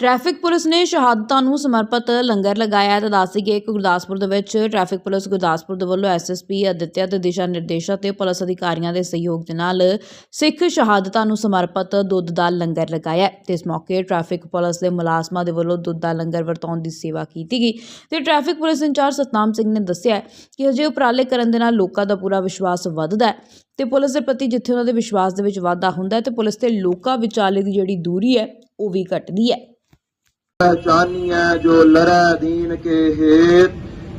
Traffic police ਨੇ ਸ਼ਹਾਦਤਾਂ ਨੂੰ ਸਮਰਪਿਤ ਲੰਗਰ ਲਗਾਇਆ ਹੈ ਤਾਂ ਦੱਸ ਦਈਏ ਕਿ ਗੁਰਦਾਸਪੁਰ ਦੇ ਵਿੱਚ ਟ੍ਰੈਫਿਕ ਪੁਲਿਸ ਗੁਰਦਾਸਪੁਰ ਦੇ ਵੱਲੋਂ ਐਸਐਸਪੀ ਅਦਿੱਤਿਆ ਦੇ ਦਿਸ਼ਾ ਨਿਰਦੇਸ਼ਾਂ ਤੇ ਪੁਲਿਸ ਅਧਿਕਾਰੀਆਂ ਦੇ ਸਹਿਯੋਗ ਦੇ ਨਾਲ ਸਿੱਖ ਸ਼ਹਾਦਤਾਂ ਨੂੰ ਸਮਰਪਿਤ ਦੁੱਧ ਦਾ ਲੰਗਰ ਲਗਾਇਆ ਹੈ ਤੇ ਇਸ ਮੌਕੇ ਟ੍ਰੈਫਿਕ ਪੁਲਿਸ ਦੇ ਮੁਲਾਜ਼ਮਾਂ ਦੇ ਵੱਲੋਂ ਦੁੱਧ ਦਾ ਲੰਗਰ ਵਰਤਾਉਣ ਦੀ ਸੇਵਾ ਕੀਤੀ ਗਈ। ਤੇ traffic police incharge Satnam Singh ਨੇ ਦੱਸਿਆ ਕਿ ਅਜੇ ਉਪਰਾਲੇ ਕਰਨ ਦੇ ਨਾਲ ਲੋਕਾਂ ਦਾ ਪੂਰਾ ਵਿਸ਼ਵਾਸ ਵੱਧਦਾ ਹੈ ਤੇ ਪੁਲਿਸ ਦੇ ਪ੍ਰਤੀ ਜਿੱਥੇ ਉਹਨਾਂ ਦੇ ਵਿਸ਼ਵਾਸ ਦੇ ਵਿੱਚ ਵਾਧਾ ਹੁੰਦਾ ਹੈ ਤੇ ਪੁਲਿਸ ਤੇ ਲੋਕਾਂ ਵਿਚਾਲੇ ਦੀ ਜਿਹੜੀ ਦੂਰੀ ਹੈ, ਉਹ ਵੀ ਘਟਦੀ ਹੈ। ਪਹਿਚਾਨੀਐ ਜੋ ਲੜੈ ਦੀਨ ਕੇ ਹੇਤ।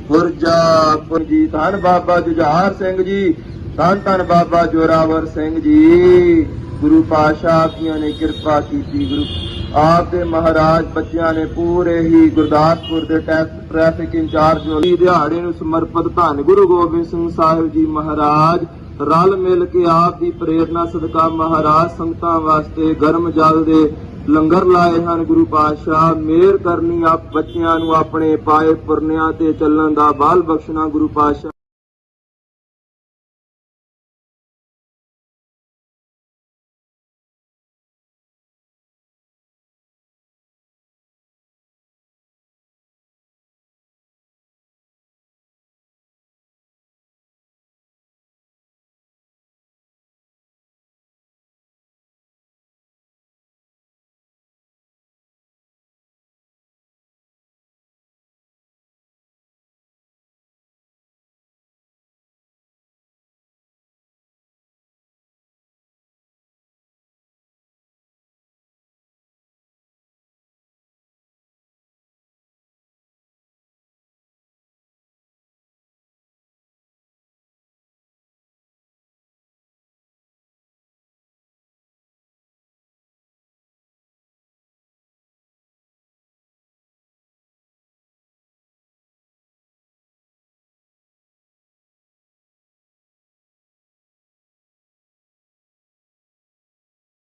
ਪੁਰਜਾ ਪੁੰਜੀ ਧੰਨ ਬਾਬਾ ਜੁਝਾਰ ਸਿੰਘ ਜੀ, ਧੰਨ ਧੰਨ ਬਾਬਾ ਜੋਰਾਵਰ ਸਿੰਘ ਜੀ। ਗੁਰੂ ਪਾਸ਼ਾ ਜੀਆਂ ਨੇ ਕਿਰਪਾ ਕੀਤੀ, ਗੁਰੂ ਆਪ ਦੇ ਮਹਾਰਾਜ ਬੱਚਿਆਂ ਨੇ ਪੂਰੇ ਹੀ ਗੁਰਦਾਸਪੁਰ ਦੇ ਟ੍ਰੈਫਿਕ ਇੰਚਾਰਜ ਹੋਲੀ ਦਿਹਾੜੇ ਨੂੰ ਸਮਰਪਿਤ ਧੰਨ ਗੁਰੂ ਗੋਬਿੰਦ ਸਿੰਘ ਸਾਹਿਬ ਜੀ ਮਹਾਰਾਜ, ਰਲ ਮਿਲ ਕੇ ਆਪ ਦੀ ਪ੍ਰੇਰਣਾ ਸਦਕਾ ਮਹਾਰਾਜ ਸੰਗਤਾਂ ਵਾਸਤੇ ਗਰਮ ਜਲ ਦੇ ਲੰਗਰ ਲਾਏ ਹਨ ਗੁਰੂ ਪਾਤਸ਼ਾਹ। ਮਿਹਰ ਕਰਨੀ ਆਪ ਬੱਚਿਆਂ ਨੂੰ ਆਪਣੇ ਪਾਏ ਪੁਰਨਿਆਂ ਤੇ ਚੱਲਣ ਦਾ ਬਾਲ ਬਖਸ਼ਣਾ ਗੁਰੂ ਪਾਤਸ਼ਾਹ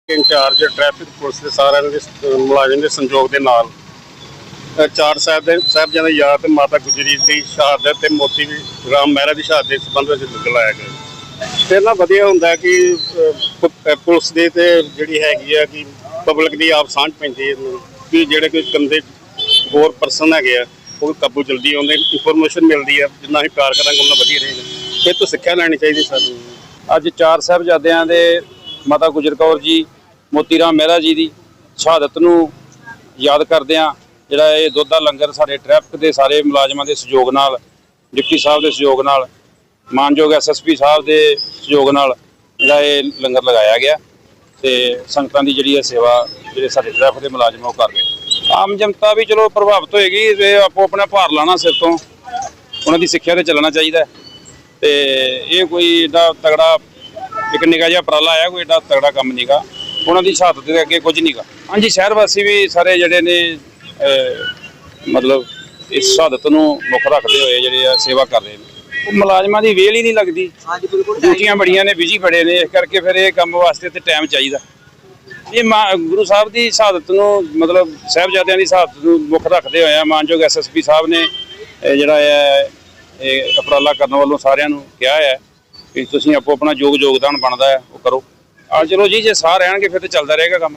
ਇੰਚਾਰਜ ਟ੍ਰੈਫਿਕ ਪੁਲਿਸ ਦੇ ਸਾਰਿਆਂ ਦੇ ਮੁਲਾਜ਼ਮ ਦੇ ਸੰਯੋਗ ਦੇ ਨਾਲ ਚਾਰ ਸਾਹਿਬ ਦੇ ਸਾਹਿਬਜ਼ਾਦੇ ਦੀ ਯਾਦ ਤੇ ਮਾਤਾ ਗੁਜਰੀ ਦੀ ਸ਼ਹਾਦਤ ਤੇ ਮੋਤੀ ਰਾਮ ਮਹਿਰਾ ਦੀ ਸ਼ਹਾਦਤ ਦੇ ਸੰਬੰਧ ਵਿੱਚ ਲੰਗਰ ਲਾਇਆ ਗਿਆ। ਤੇ ਨਾ ਵਧੀਆ ਹੁੰਦਾ ਕਿ ਪੁਲਿਸ ਦੇ ਤੇ ਜਿਹੜੀ ਹੈਗੀ ਆ ਕਿ ਪਬਲਿਕ ਦੀ ਆਪ ਸਾਂਝ ਪੈਂਦੀ ਹੈ। ਕਿ ਜਿਹੜੇ ਕੋਈ ਕੰਦੇ ਹੋਰ ਪਰਸਨ ਹੈਗੇ ਆ, ਉਹ ਕਾਬੂ ਜਲਦੀ ਆਉਂਦੇ ਇਨਫੋਰਮੇਸ਼ਨ ਮਿਲਦੀ ਆ, ਜਿੰਨਾ ਅਸੀਂ ਪਿਆਰ ਕਰਾਂਗੇ ਉਹਨਾਂ ਵਧੀਆ ਰਹੇਗਾ। ਇਹ ਤੋਂ ਸਿੱਖਿਆ ਲੈਣੀ ਚਾਹੀਦੀ ਸਾਨੂੰ। ਅੱਜ ਚਾਰ ਸਾਹਿਬਜ਼ਾਦਿਆਂ ਦੇ ਮਾਤਾ ਗੁਜਰ ਕੌਰ ਜੀ, ਮੋਤੀ ਰਾਮ ਮਹਿਰਾ ਜੀ ਦੀ ਸ਼ਹਾਦਤ ਨੂੰ ਯਾਦ ਕਰਦਿਆਂ ਜਿਹੜਾ ਇਹ ਦੁੱਧ ਦਾ ਲੰਗਰ ਸਾਡੇ ਟ੍ਰੈਫਿਕ ਦੇ ਸਾਰੇ ਮੁਲਾਜ਼ਮਾਂ ਦੇ ਸਹਿਯੋਗ ਨਾਲ, ਡਿਪਟੀ ਸਾਹਿਬ ਦੇ ਸਹਿਯੋਗ ਨਾਲ, ਮਾਨਯੋਗ ਐਸਐਸਪੀ ਸਾਹਿਬ ਦੇ ਸਹਿਯੋਗ ਨਾਲ ਜਿਹੜਾ ਇਹ ਲੰਗਰ ਲਗਾਇਆ ਗਿਆ ਤੇ ਸੰਗਤਾਂ ਦੀ ਜਿਹੜੀ ਹੈ ਸੇਵਾ ਜਿਹੜੇ ਸਾਡੇ ਟ੍ਰੈਫਿਕ ਦੇ ਮੁਲਾਜ਼ਮ ਉਹ ਕਰ ਰਹੇ ਆਮ ਜਨਤਾ ਵੀ ਚਲੋ ਪ੍ਰਭਾਵਿਤ ਹੋਏਗੀ ਤੇ ਆਪੋ ਆਪਣਾ ਭਾਰ ਲਾਣਾ ਸਿਰ ਤੋਂ। ਉਹਨਾਂ ਦੀ ਸਿੱਖਿਆ ਤੇ ਚੱਲਣਾ ਚਾਹੀਦਾ। ਹੈ। ਤੇ ਇਹ ਕੋਈ ਏਡਾ ਤਗੜਾ ਇੱਕ ਨਿਗਾਹ ਜਿਹਾ ਉਪਰਾਲਾ ਆਇਆ ਕੋਈ ਏਡਾ ਤਗੜਾ ਕੰਮ ਨਹੀਂਗਾ ਉਹਨਾਂ ਦੀ ਸ਼ਹਾਦਤ ਦੇ ਅੱਗੇ ਕੁਝ ਨਹੀਂਗਾ ਹਾਂਜੀ ਸ਼ਹਿਰ ਵਾਸੀ ਵੀ ਸਾਰੇ ਜਿਹੜੇ ਨੇ ਮਤਲਬ ਇਸ ਸ਼ਹਾਦਤ ਨੂੰ ਮੁੱਖ ਰੱਖਦੇ ਹੋਏ ਜਿਹੜੇ ਆ ਸੇਵਾ ਕਰ ਰਹੇ ਨੇ। ਉਹ ਮੁਲਾਜ਼ਮਾਂ ਦੀ ਵੇਲ ਹੀ ਨਹੀਂ ਲੱਗਦੀ। ਹਾਂਜੀ ਬਿਲਕੁਲ ਡਿਊਟੀਆਂ ਬੜੀਆਂ ਨੇ ਬਿਜ਼ੀ ਬੜੇ ਨੇ ਇਸ ਕਰਕੇ ਫਿਰ ਇਹ ਕੰਮ ਵਾਸਤੇ ਤੇ ਟਾਈਮ ਚਾਹੀਦਾ। ਇਹ ਮਾ- ਗੁਰੂ ਸਾਹਿਬ ਦੀ ਸ਼ਹਾਦਤ ਨੂੰ ਮਤਲਬ ਸਾਹਿਬਜ਼ਾਦਿਆਂ ਦੀ ਸ਼ਹਾਦਤ ਨੂੰ ਮੁੱਖ ਰੱਖਦੇ ਹੋਏ ਆ ਮਾਨਯੋਗ ਐਸਐਸਪੀ ਸਾਹਿਬ ਨੇ ਜਿਹੜਾ ਹੈ ਇਹ ਉਪਰਾਲਾ ਕਰਨ ਵੱਲੋਂ ਸਾਰਿਆਂ ਨੂੰ ਕਿਹਾ ਹੈ ਵੀ ਤੁਸੀਂ ਆਪੋ ਆਪਣਾ ਯੋਗ ਯੋਗਦਾਨ ਬਣਦਾ ਹੈ, ਉਹ ਕਰੋ। ਆ ਚਲੋ ਜੀ, ਜੇ ਸਾਹ ਰਹਿਣਗੇ, ਫਿਰ ਤੇ ਚੱਲਦਾ ਰਹੇਗਾ ਕੰਮ।